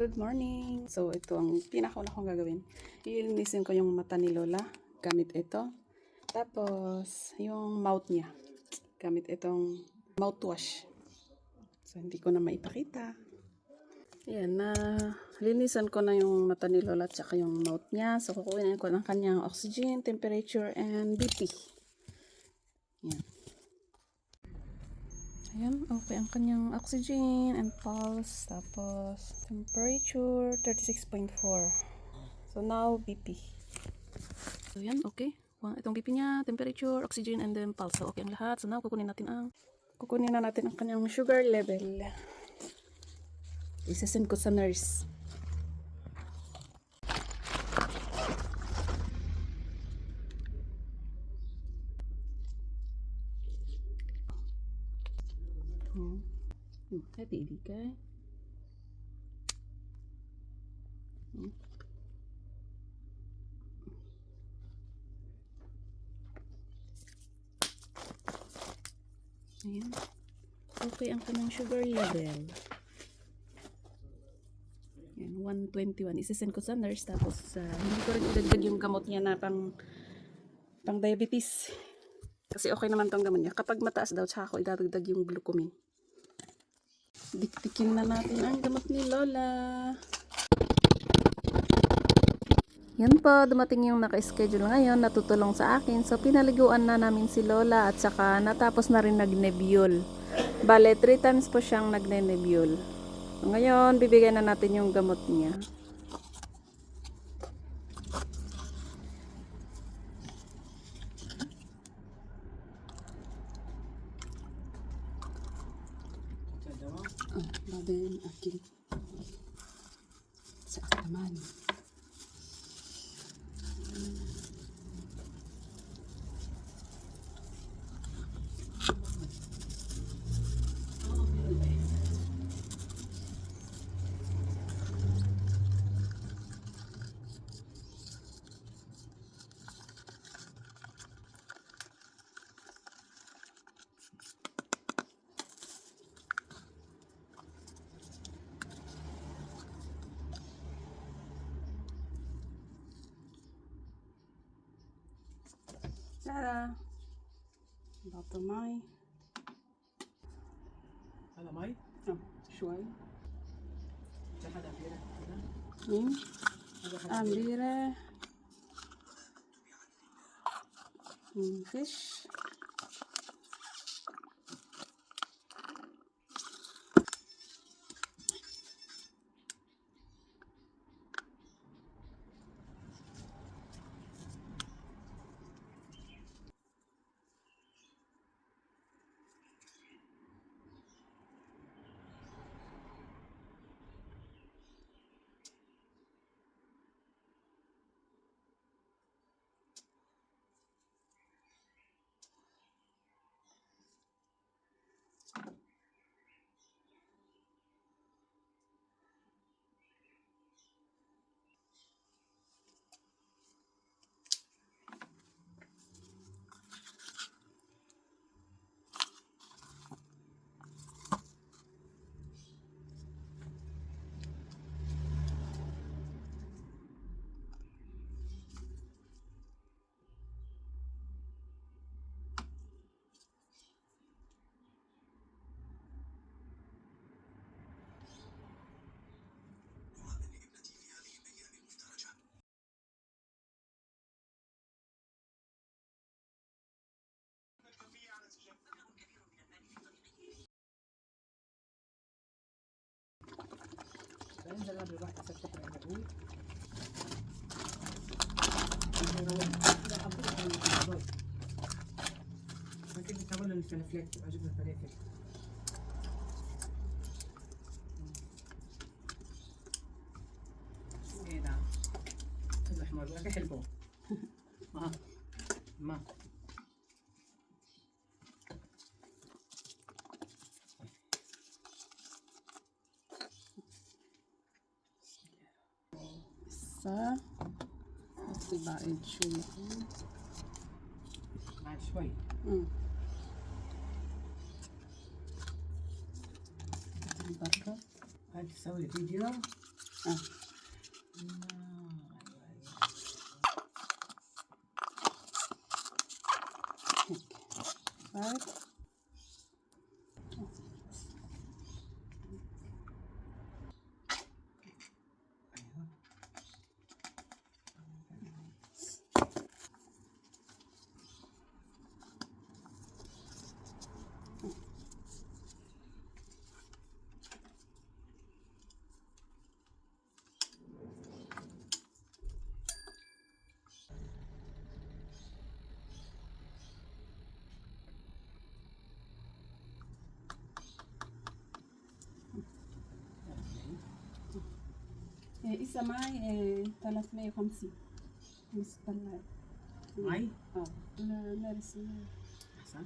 Good morning! So, ito ang pinakauna kong gagawin. Ilinisin ko yung mata ni Lola gamit ito. Tapos, yung mouth niya. Gamit itong mouthwash. So, hindi ko na maipakita. Yan, na linisan ko na yung mata ni Lola at saka yung mouth niya. So, kukunin ko ng kanyang oxygen, temperature, and BP. Yan. Ayan, okay ang kanyang oxygen and pulse. Tapos, temperature, 36.4. So, now, BP. So, yan, okay. Itong BP niya, temperature, oxygen, and then pulse. So, okay ang lahat. So, now, kukunin natin ang, kukunin na natin ang kanyang sugar level. Isasend ko sa nurse. Hmm, hati di kay. Hmm. Ayan. Okay ang kanyang sugar level. Ayan, 121. Isasend ko sa nurse tapos uh, hindi ko rin idagdag yung gamot niya na pang pang diabetes. Kasi okay naman tong gamot niya. Kapag mataas daw, tsaka ako idadagdag yung glucomin. Diktikin na natin ang gamot ni Lola. Yan po, dumating yung naka-schedule ngayon, natutulong sa akin. So, pinaliguan na namin si Lola at saka natapos na rin nag-nebule. Bale, 3 times po siyang nagne-nebule. So, ngayon, bibigyan na natin yung gamot niya. على نحط الماي على ماي؟ آه شوي مين؟ آه، أميرة منفش الجراد الواحد يفتح بعدين يعني أكيد تقول الفلفلات عجبنا الفلفل إيه ده؟ الاحمر لك حلو ما ما about shoe. That's right. Mm. Bakın. Hadi sabır video. Ah. إيه إسا معي إيه 350 بس طلعت معي اه لا لا لسه احسن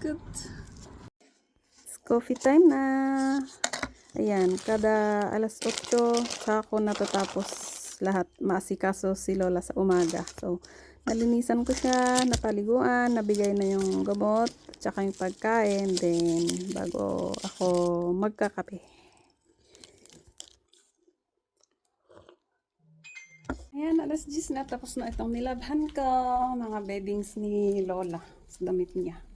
Good. It's coffee time na. Ayan, kada alas 8 sa ako natatapos lahat maasikaso si Lola sa umaga. So, nalinisan ko siya, napaliguan, nabigay na yung gamot, tsaka yung pagkain, then bago ako magkakape. Ayan, alas 10 na tapos na itong nilabhan ko, mga beddings ni Lola sa damit niya.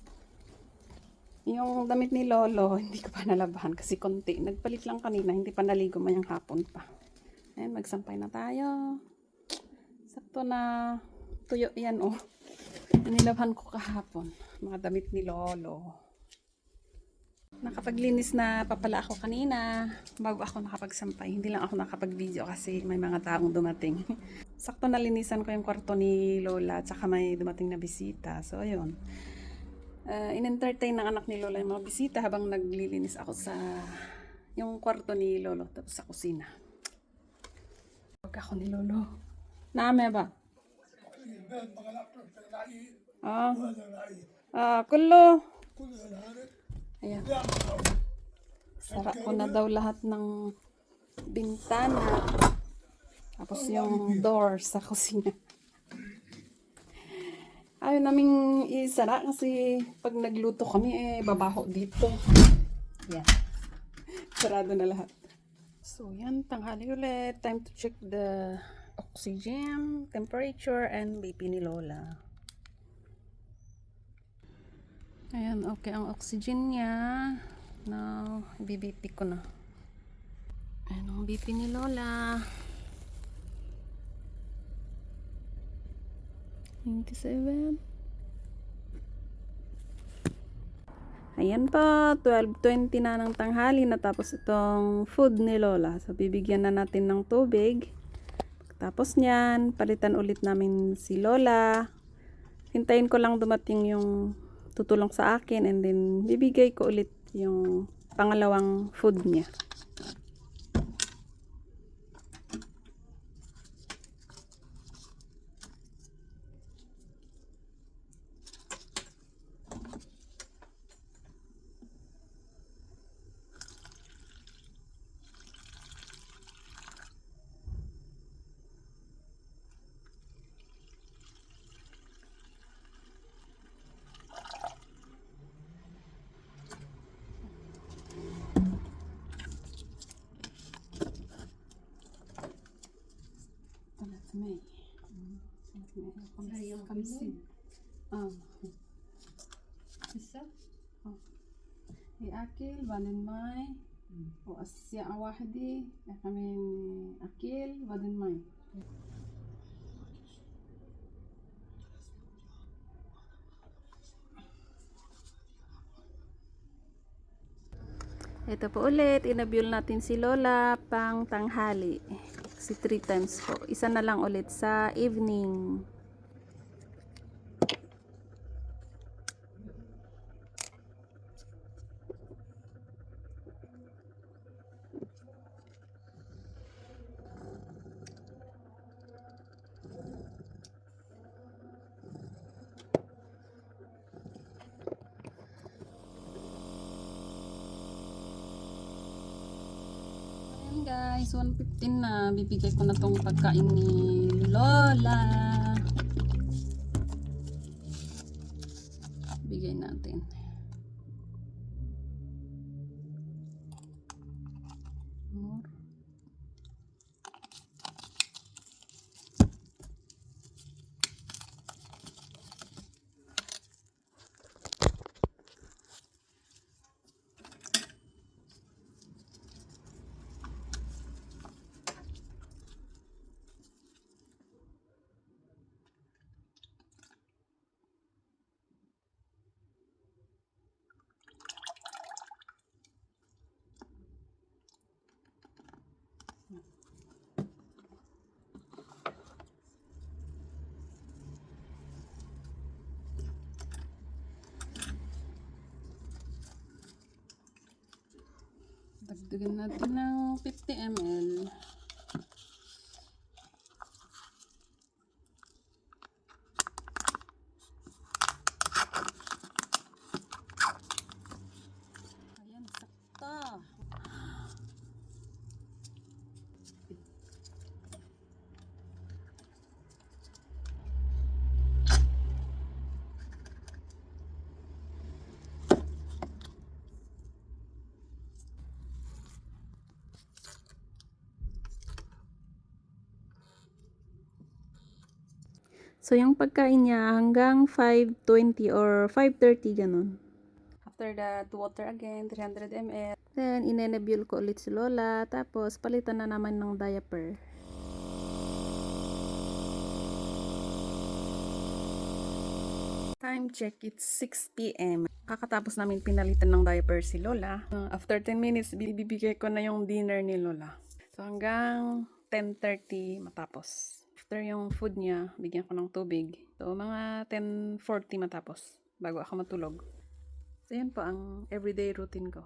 Yung damit ni Lolo, hindi ko pa nalabahan kasi konti. Nagpalit lang kanina, hindi pa naligo mayang hapon pa. Ayan, magsampay na tayo. Sakto na tuyo yan, oh. Nilabhan ko kahapon. Mga damit ni Lolo. Nakapaglinis na pa pala ako kanina bago ako nakapagsampay. Hindi lang ako nakapag-video kasi may mga taong dumating. Sakto nalinisan ko yung kwarto ni Lola at saka may dumating na bisita. So, ayun. Uh, in-entertain ng anak ni Lola yung mga bisita habang naglilinis ako sa yung kwarto ni Lolo tapos sa kusina. Huwag ako ni Lolo. Naame ba? Ah. Ah, kulo. Ayan. Sara ko na daw lahat ng bintana. Tapos yung door sa kusina. Ayaw naming isara kasi pag nagluto kami eh babaho dito. Yan. Sarado na lahat. So yan, tanghali ulit. Time to check the oxygen, temperature, and BP ni Lola. Ayan, okay ang oxygen niya. Now, BBP ko na. Ayan ang BP ni Lola. 97. Ayan pa, 12.20 na ng tanghali natapos itong food ni Lola. So, bibigyan na natin ng tubig. Tapos niyan, palitan ulit namin si Lola. Hintayin ko lang dumating yung tutulong sa akin and then bibigay ko ulit yung pangalawang food niya. ثلاث مية ثلاث مية خمسين اه لسه؟ هي أكل بعدين ماي والساعة واحدة كمان أكل بعدين ماي Ito po ulit, inabyul natin si Lola pang tanghali. Si 3 times po. Isa na lang ulit sa evening. Guys, 115 na. Bibigay ko na tong pagkain ni Lola. Bigay natin. More. Dagdagan natin ng 50 ml. Ayan, sakta. So, yung pagkain niya hanggang 5.20 or 5.30 ganun. After that, water again, 300 ml. Then, inenebule ko ulit si Lola. Tapos, palitan na naman ng diaper. Time check, it's 6 p.m. Kakatapos namin pinalitan ng diaper si Lola. Uh, after 10 minutes, bibigay ko na yung dinner ni Lola. So, hanggang 10.30 matapos. After yung food niya, bigyan ko ng tubig. So, mga 10.40 matapos bago ako matulog. So, yan po ang everyday routine ko.